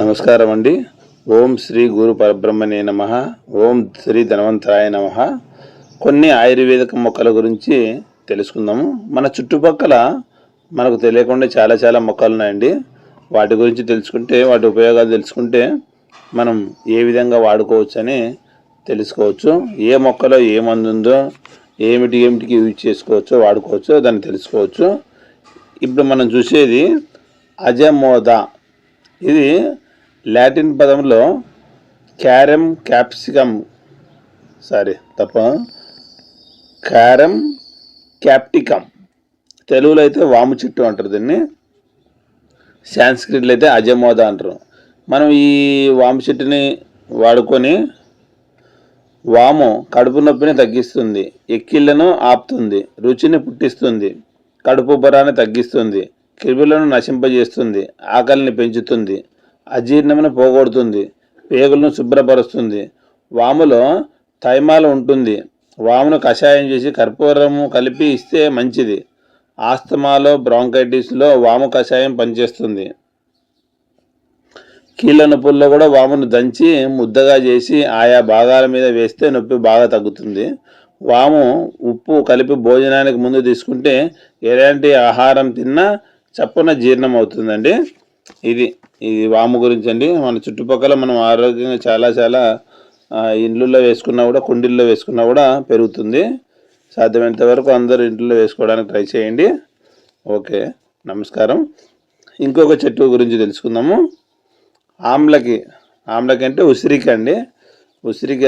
నమస్కారం అండి ఓం శ్రీ గురు పరబ్రహ్మణే నమ. ఓం శ్రీ ధనవంతరాయ నమ. కొన్ని ఆయుర్వేదిక మొక్కల గురించి తెలుసుకుందాము. మన చుట్టుపక్కల మనకు తెలియకుండా చాలా చాలా మొక్కలు ఉన్నాయండి. వాటి గురించి తెలుసుకుంటే వాటి ఉపయోగాలు తెలుసుకుంటే మనం ఏ విధంగా వాడుకోవచ్చు అని తెలుసుకోవచ్చు. ఏ మొక్కలో ఏ మందు ఉందో ఏమిటి ఏమిటికి యూజ్ చేసుకోవచ్చో వాడుకోవచ్చో దాన్ని తెలుసుకోవచ్చు. ఇప్పుడు మనం చూసేది అజమోద. ఇది లాటిన్ పదంలో క్యారమ్ క్యాప్సికమ్. సారీ తప్ప? Carom capsicum. తెలుగులో అయితే వాము చెట్టు అంటారు దీన్ని. సాంస్క్రిట్లో అయితే అజమోద అంటారు. మనం ఈ వాము చెట్టుని వాడుకొని వాము కడుపు నొప్పిని తగ్గిస్తుంది ఎక్కిళ్ళను ఆపుతుంది రుచిని పుట్టిస్తుంది కడుపు బరాన్ని తగ్గిస్తుంది క్రిములను నశింపజేస్తుంది ఆకలిని పెంచుతుంది అజీర్ణమును పోగొడుతుంది పేగులను శుభ్రపరుస్తుంది. వాములో థైమాలు ఉంటుంది. వామును కషాయం చేసి కర్పూరము కలిపి ఇస్తే మంచిది. ఆస్తమాలో బ్రాంకైటిస్లో వాము కషాయం పనిచేస్తుంది. కీళ్ళ నొప్పుల్లో కూడా వామును దంచి ముద్దగా చేసి ఆయా భాగాల మీద వేస్తే నొప్పి బాగా తగ్గుతుంది. వాము ఉప్పు కలిపి భోజనానికి ముందు తీసుకుంటే ఎలాంటి ఆహారం తిన్నా చప్పున జీర్ణం అవుతుందండి ఇది ఇది వాము గురించి అండి మన చుట్టుపక్కల మనం ఆరోగ్యంగా చాలా చాలా ఇండ్లలో వేసుకున్నా కూడా కుండీల్లో వేసుకున్నా కూడా పెరుగుతుంది. సాధ్యమైనంత వరకు అందరూ ఇంట్లో వేసుకోవడానికి ట్రై చేయండి. ఓకే నమస్కారం. ఇంకొక చెట్టు గురించి తెలుసుకుందాము. ఆమ్లకి ఆమ్లకి అంటే ఉసిరిక అండి. ఉసిరిక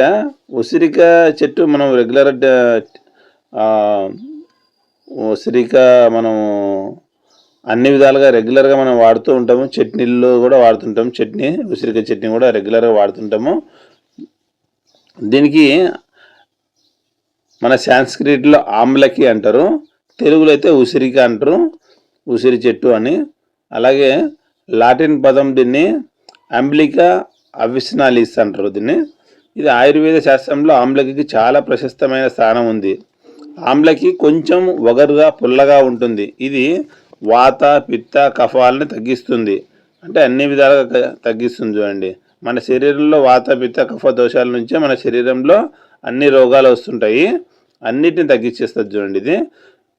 ఉసిరిక చెట్టు మనం రెగ్యులర్ ఉసిరిక మనం అన్ని విధాలుగా రెగ్యులర్గా మనం వాడుతూ ఉంటాము. చట్నీల్లో కూడా వాడుతుంటాము. చట్నీ ఉసిరిక చట్నీ కూడా రెగ్యులర్గా వాడుతుంటాము. దీనికి మన సాంస్క్రిట్లో ఆమ్లకి అంటారు. తెలుగులో అయితే ఉసిరిక అంటారు. ఉసిరి చెట్టు అని. అలాగే లాటిన్ పదం దీన్ని అంబ్లికా అవిస్నాలిస్ అంటారు దీన్ని. ఇది ఆయుర్వేద శాస్త్రంలో ఆమ్లకి చాలా ప్రశస్తమైన స్థానం ఉంది. ఆమ్లకి కొంచెం వగరుగా పుల్లగా ఉంటుంది. ఇది వాత పిత్త కఫాలని తగ్గిస్తుంది. అంటే అన్ని విధాలుగా తగ్గిస్తుంది చూడండి. మన శరీరంలో వాత పిత్త కఫ దోషాల నుంచే మన శరీరంలో అన్ని రోగాలు వస్తుంటాయి. అన్నిటిని తగ్గించేస్తుంది చూడండి ఇది.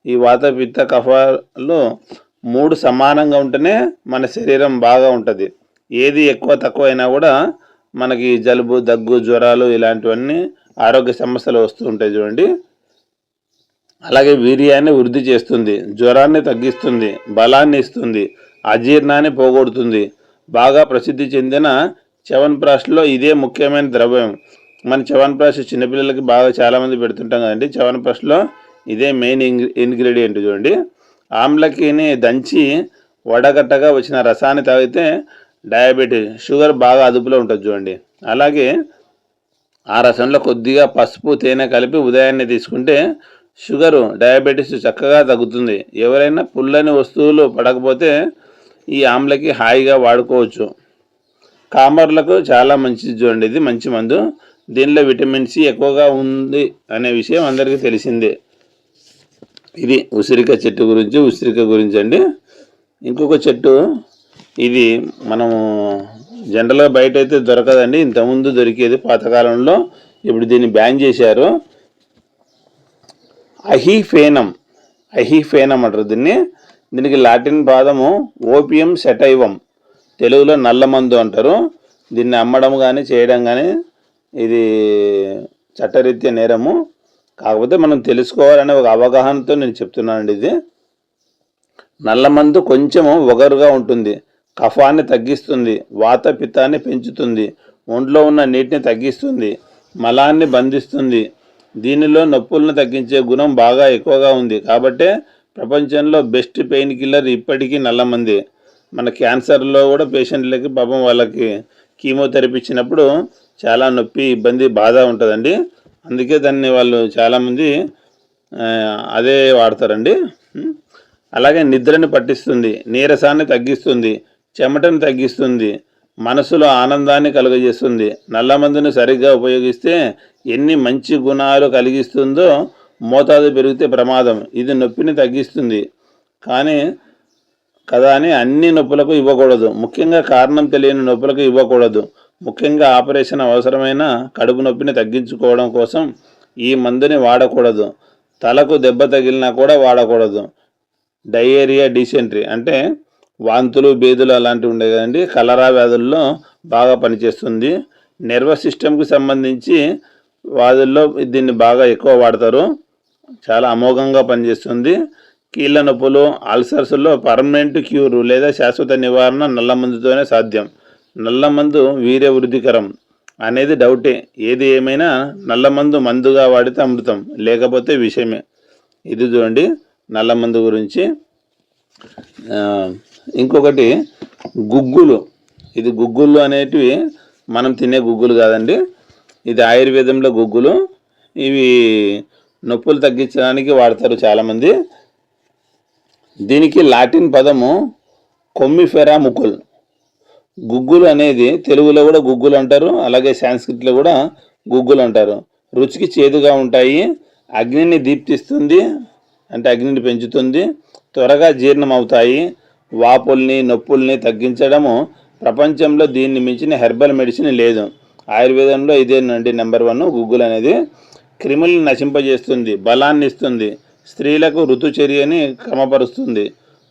ఈ వాత పిత్త కఫాలు మూడు సమానంగా ఉంటేనే మన శరీరం బాగా ఉంటుంది. ఏది ఎక్కువ తక్కువ అయినా కూడా మనకి జలుబు దగ్గు జ్వరాలు ఇలాంటివన్నీ ఆరోగ్య సమస్యలు వస్తూ ఉంటాయి చూడండి. అలాగే వీర్యాన్ని వృద్ధి చేస్తుంది జ్వరాన్ని తగ్గిస్తుంది బలాన్ని ఇస్తుంది అజీర్ణాన్ని పోగొడుతుంది. బాగా ప్రసిద్ధి చెందిన చవన్ప్రాష్లో ఇదే ముఖ్యమైన ద్రవ్యం. మన చవన్ప్రాష్ చిన్నపిల్లలకి బాగా చాలామంది పెడుతుంటాం కదండి. చవన్ప్రాష్లో ఇదే మెయిన్ ఇంగ్రీడియంట్ చూడండి. ఆమ్లకిని దంచి వడగట్టగా వచ్చిన రసాన్ని తాగితే డయాబెటీస్ షుగర్ బాగా అదుపులో ఉంటుంది చూడండి. అలాగే ఆ రసంలో కొద్దిగా పసుపు తేనె కలిపి ఉదయాన్నే తీసుకుంటే షుగరు డయాబెటీస్ చక్కగా తగ్గుతుంది. ఎవరైనా పుల్లని వస్తువులు పడకపోతే ఈ ఆమ్లకి హాయిగా వాడుకోవచ్చు. కామర్లకు చాలా మంచిది చూడండి. ఇది మంచి మందు. దీనిలో విటమిన్ సి ఎక్కువగా ఉంది అనే విషయం అందరికీ తెలిసిందే. ఇది ఉసిరిక చెట్టు గురించి ఉసిరిక గురించి అండి. ఇంకొక చెట్టు. ఇది మనము జనరల్గా బయట అయితే దొరకదండి. ఇంతకుముందు దొరికేది పాతకాలంలో. ఇప్పుడు దీన్ని బ్యాన్ చేశారు. అహిఫేనం. అహిఫేనం అంటారు దీన్ని. దీనికి లాటిన్ పాదము ఓపియం సెటైవం తెలుగులో నల్లమందు అంటారు. దీన్ని అమ్మడం కానీ చేయడం కానీ ఇది చట్టరీత్యా నేరము. కాకపోతే మనం తెలుసుకోవాలనే ఒక అవగాహనతో నేను చెప్తున్నానండి ఇది. నల్లమందు కొంచెము ఒగరుగా ఉంటుంది. కఫాన్ని తగ్గిస్తుంది. వాత పిత్తాన్ని పెంచుతుంది. ఒంట్లో ఉన్న నీటిని తగ్గిస్తుంది. మలాన్ని బంధిస్తుంది. దీనిలో నొప్పులను తగ్గించే గుణం బాగా ఎక్కువగా ఉంది. కాబట్టే ప్రపంచంలో బెస్ట్ పెయిన్ కిల్లర్ ఇప్పటికీ నల్లమంది మన క్యాన్సర్లో కూడా పేషెంట్లకి పాపం వాళ్ళకి కీమోథెరపీ ఇచ్చినప్పుడు చాలా నొప్పి ఇబ్బంది బాధ ఉంటుందండి. అందుకే దాన్ని వాళ్ళు చాలామంది అదే వాడతారండి. అలాగే నిద్రని పట్టిస్తుంది నీరసాన్ని తగ్గిస్తుంది చెమటను తగ్గిస్తుంది మనసులో ఆనందాన్ని కలుగజేస్తుంది. నల్లమందుని సరిగ్గా ఉపయోగిస్తే ఎన్ని మంచి గుణాలు కలిగిస్తుందో మోతాదు పెరిగితే ప్రమాదం. ఇది నొప్పిని తగ్గిస్తుంది. కానీ కదా అని అన్ని నొప్పులకు ఇవ్వకూడదు. ముఖ్యంగా కారణం తెలియని నొప్పులకు ఇవ్వకూడదు. ముఖ్యంగా ఆపరేషన్ అవసరమైన కడుపు నొప్పిని తగ్గించుకోవడం కోసం ఈ మందుని వాడకూడదు. తలకు దెబ్బ తగిలినా కూడా వాడకూడదు. డయేరియా డిసెంట్రీ అంటే వాంతులు బేదులు అలాంటివి ఉండే కదండి. కలరా వ్యాధుల్లో బాగా పనిచేస్తుంది. నర్వస్ సిస్టమ్కి సంబంధించి వాదుల్లో దీన్ని బాగా ఎక్కువ వాడతారు. చాలా అమోఘంగా పనిచేస్తుంది. కీళ్ళ నొప్పులు అల్సర్స్లో పర్మనెంట్ క్యూర్ లేదా శాశ్వత నివారణ నల్ల మందుతోనే సాధ్యం. నల్ల మందు వీర్య వృద్ధికరం అనేది డౌటే. ఏది ఏమైనా నల్ల మందు మందుగా వాడితే అమృతం లేకపోతే విషయమే ఇది చూడండి నల్ల మందు గురించి. ఇంకొకటి గుగ్గులు. ఇది గుగ్గులు అనేటివి మనం తినే గుగ్గులు కాదండి. ఇది ఆయుర్వేదంలో గుగ్గులు. ఇవి నొప్పులు తగ్గించడానికి వాడతారు చాలామంది. దీనికి లాటిన్ పదము కొమ్మిఫెరా ముకుల్. గుగ్గులు అనేది తెలుగులో కూడా గుగ్గులు అంటారు అలాగే సాంస్క్రిట్లో కూడా గుగ్గులు అంటారు. రుచికి చేదుగా ఉంటాయి అగ్నిని దీప్తిస్తుంది అంటే అగ్నిని పెంచుతుంది త్వరగా జీర్ణం అవుతాయి వాపుల్ని నొప్పుల్ని తగ్గించడము ప్రపంచంలో దీన్ని మించిన హెర్బల్ మెడిసిన్ లేదు. ఆయుర్వేదంలో ఇదేనండి నెంబర్ వన్ గుగ్గులు అనేది. క్రిములను నశింపజేస్తుంది బలాన్ని ఇస్తుంది స్త్రీలకు ఋతుచర్యని క్రమపరుస్తుంది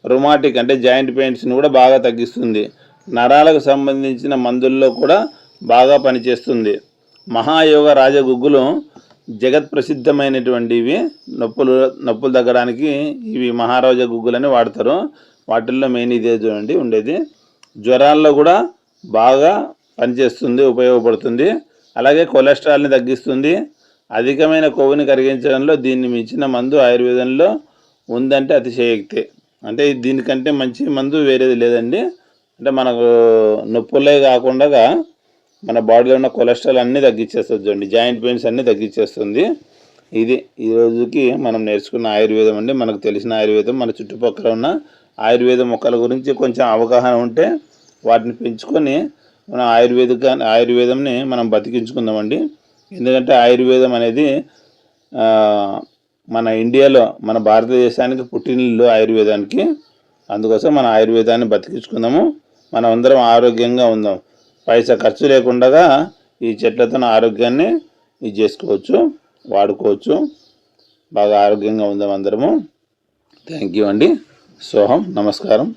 రుమాటిక్ అంటే జాయింట్ పెయిన్స్ని కూడా బాగా తగ్గిస్తుంది నరాలకు సంబంధించిన మందుల్లో కూడా బాగా పనిచేస్తుంది. మహాయోగ రాజగుగ్గులు జగత్ ప్రసిద్ధమైనటువంటి ఇవి నొప్పులు నొప్పులు తగ్గడానికి ఇవి మహారాజా గుగ్గులని వాడతారు. వాటిల్లో మెయిన్ ఇదే చూడండి ఉండేది. జ్వరాల్లో కూడా బాగా పనిచేస్తుంది ఉపయోగపడుతుంది. అలాగే కొలెస్ట్రాల్ని తగ్గిస్తుంది. అధికమైన కొవ్వుని కరిగించడంలో దీన్ని మించిన మందు ఆయుర్వేదంలో ఉందంటే అతిశయోక్తే. అంటే దీనికంటే మంచి మందు వేరేది లేదండి. అంటే మనకు నొప్పులే కాకుండా మన బాడీలో ఉన్న కొలెస్ట్రాల్ అన్నీ తగ్గించేస్తుంది చూడండి. జాయింట్ పెయిన్స్ అన్నీ తగ్గించేస్తుంది ఇది ఈ రోజుకి మనం నేర్చుకున్న ఆయుర్వేదం అండి. మనకు తెలిసిన ఆయుర్వేదం. మన చుట్టుపక్కల ఉన్న ఆయుర్వేద మొక్కల గురించి కొంచెం అవగాహన ఉంటే వాటిని పెంచుకొని మనం ఆయుర్వేదిక ఆయుర్వేదంని మనం బతికించుకుందామండి. ఎందుకంటే ఆయుర్వేదం అనేది మన ఇండియాలో మన భారతదేశానికి పుట్టినిల్లు ఆయుర్వేదానికి. అందుకోసం మన ఆయుర్వేదాన్ని బతికించుకుందాము. మనం అందరం ఆరోగ్యంగా ఉందాం. పైసా ఖర్చు లేకుండా ఈ చెట్లతో ఆరోగ్యాన్ని ఇది చేసుకోవచ్చు వాడుకోవచ్చు. బాగా ఆరోగ్యంగా ఉందాం అందరము. థ్యాంక్ యూ అండి. సోహం నమస్కారం.